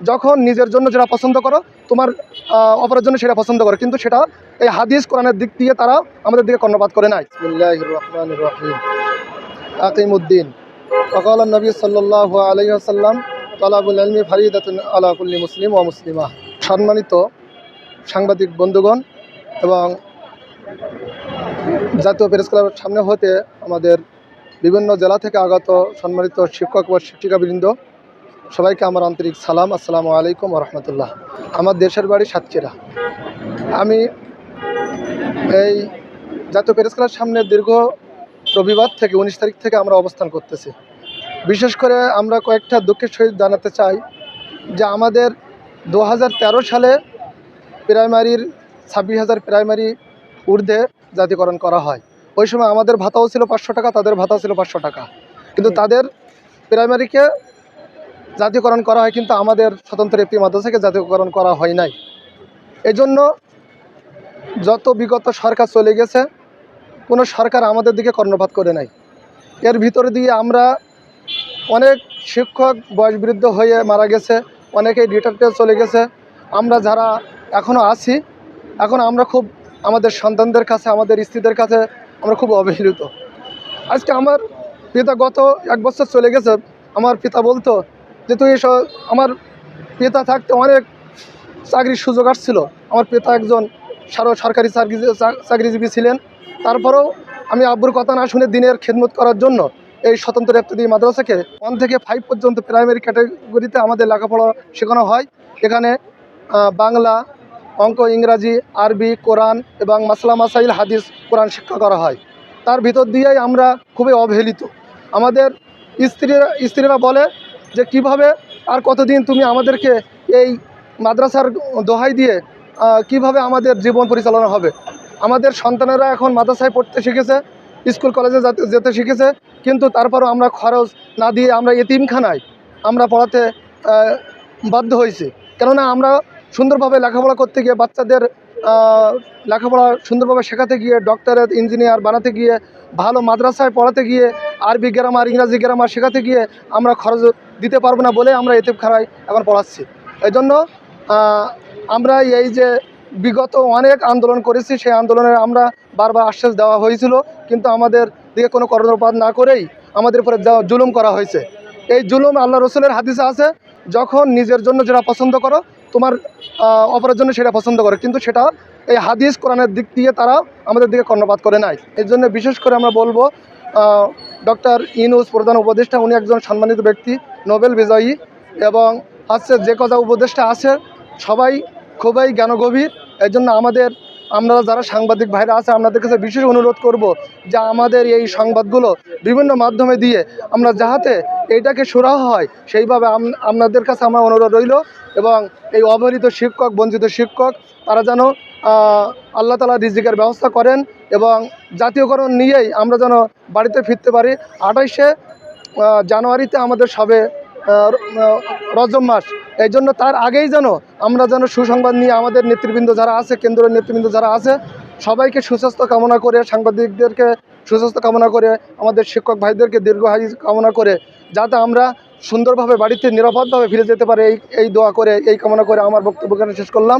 যখন নিজের জন্য যেটা পছন্দ করো তোমার আহ, অপরের জন্য সেটা পছন্দ করো কিন্তু সেটা এই হাদিস কোরআনের দিক দিয়ে তারা আমাদের দিকে কর্ণপাত করে নাই আকিমুদ্দিন وقال النبي صلى الله عليه وسلم طلب العلم فريدة على كل মুসলিম ও মুসলিমা সম্মানিত সাংবাদিক বন্ধুগণ এবং জাতীয় প্রেস ক্লাবের সামনে হতে আমাদের বিভিন্ন জেলা থেকে আগত সম্মানিত শিক্ষক ও শিক্ষিকাবৃন্দ সবাইকে আমার আন্তরিক সালাম, আসসালামু আলাইকুম রহমতুল্লাহ। আমার দেশের বাড়ি সাতক্ষীরা। আমি এই জাতীয় প্রেস ক্লাবের সামনে দীর্ঘ রবিবার থেকে উনিশ তারিখ থেকে আমরা অবস্থান করতেছি। বিশেষ করে আমরা কয়েকটা দুঃখের সহিত জানাতে চাই যে আমাদের দু হাজার তেরো সালে প্রাইমারির ছাব্বিশ হাজার প্রাইমারি ঊর্ধ্বে জাতীয়করণ করা হয়। ওই সময় আমাদের ভাতাও ছিল পাঁচশো টাকা, তাদের ভাতাও ছিল পাঁচশো টাকা। কিন্তু তাদের প্রাইমারিকে জাতীয়করণ করা হয়, কিন্তু আমাদের স্বতন্ত্র একটি মাদ্রাসাকে জাতীয়করণ করা হয় নাই। এই জন্য যত বিগত সরকার চলে গেছে, কোনো সরকার আমাদের দিকে কর্ণপাত করে নাই। এর ভিতর দিয়ে আমরা অনেক শিক্ষক বয়সবৃদ্ধ হয়ে মারা গেছে, অনেকেই রিটায়ার্ডে চলে গেছে। আমরা যারা এখনও আছি, এখন আমরা খুব আমাদের সন্তানদের কাছে, আমাদের স্ত্রীদের কাছে আমরা খুব অবহেলিত। আজকে আমার পিতা গত এক বছর চলে গেছে, আমার পিতা বলতো যে তুই এসব আমার পিতা থাকতে অনেক চাকরির সুযোগ আসছিল। আমার পিতা একজন সারো সরকারি চাকরি চাকরিজীবী ছিলেন। তারপরেও আমি আব্বুর কথা না শুনে দিনের খেদমত করার জন্য এই স্বতন্ত্র ইফতাদি মাদ্রাসাকে ওয়ান থেকে ফাইভ পর্যন্ত প্রাইমারি ক্যাটাগরিতে আমাদের লেখাপড়া শেখানো হয়। এখানে বাংলা, অঙ্ক, ইংরাজি, আরবি, কোরআন এবং মাসলা মাসাইল, হাদিস, কোরআন শিক্ষা করা হয়। তার ভিতর দিয়েই আমরা খুবই অবহেলিত। আমাদের স্ত্রীরা স্ত্রীরা বলে যে কীভাবে আর কতদিন তুমি আমাদেরকে এই মাদ্রাসার দোহাই দিয়ে কীভাবে আমাদের জীবন পরিচালনা হবে? আমাদের সন্তানেরা এখন মাদ্রাসায় পড়তে শিখেছে, স্কুল, কলেজে যাতে- যেতে শিখেছে, কিন্তু তারপরও আমরা খরচ না দিয়ে আমরা এতিমখানায় আমরা পড়াতে বাধ্য হয়েছি। কেননা আমরা সুন্দরভাবে লেখাপড়া করতে গিয়ে বাচ্চাদের লেখাপড়া সুন্দরভাবে শেখাতে গিয়ে ডক্টরেট ইঞ্জিনিয়ার বানাতে গিয়ে, ভালো মাদ্রাসায় পড়াতে গিয়ে আরবি গ্রামার, ইংরাজি গ্রামার শেখাতে গিয়ে আমরা খরচ দিতে পারব না বলে আমরা এতিমখানায় এখন পড়াচ্ছি। এই জন্য আমরা এই যে বিগত অনেক আন্দোলন করেছি, সেই আন্দোলনে আমরা বারবার আশ্বাস দেওয়া হয়েছিল, কিন্তু আমাদের দিকে কোনো কর্ণপাত না করেই আমাদের উপরে জুলুম করা হয়েছে। এই জুলুম আল্লাহ রসুলের হাদিসে আছে, যখন নিজের জন্য যেটা পছন্দ করো, তোমার অপরের জন্য সেটা পছন্দ করো। কিন্তু সেটা এই হাদিস কোরআনের দিক দিয়ে তারা আমাদের দিকে কর্ণপাত করে নাই। এর জন্য বিশেষ করে আমরা বলব ডক্টর ইনুস প্রধান উপদেষ্টা, উনি একজন সম্মানিত ব্যক্তি, নোবেল বিজয়ী এবং হচ্ছে যে কথা উপদেষ্টা আছে, সবাই খুবই জ্ঞানগভীর। এই জন্য আমাদের, আমরা যারা সাংবাদিক ভাইরা আছে, আপনাদের কাছে বিশেষ অনুরোধ করব যে আমাদের এই সংবাদগুলো বিভিন্ন মাধ্যমে দিয়ে আমরা যাহাতে এইটাকে সুরাহ হয়, সেইভাবে আপনাদের কাছে আমার অনুরোধ রইল এবং এই অবহেলিত শিক্ষক, বঞ্চিত শিক্ষক, তারা যেন আল্লাহ তালা রিজিকের ব্যবস্থা করেন এবং জাতীয়করণ নিয়েই আমরা যেন বাড়িতে ফিরতে পারি। আঠাইশে জানুয়ারিতে আমাদের সবে আহ, র- আহ, রজব মাস। এই জন্য তার আগেই যেন আমরা যেন সুসংবাদ নিয়ে আমাদের নেতৃবৃন্দ যারা আছে কেন্দ্রীয় নেতৃবৃন্দ যারা আছে সবাইকে সুস্বাস্থ্য কামনা করে সাংবাদিকদেরকে সুস্বাস্থ্য কামনা করে আমাদের শিক্ষক ভাইদেরকে দীর্ঘায়ু কামনা করে যাতে আমরা সুন্দরভাবে বাড়িতে নিরাপদভাবে ফিরে যেতে পারে। এই এই দোয়া করে এই কামনা করে আমার বক্তব্য শেষ করলাম।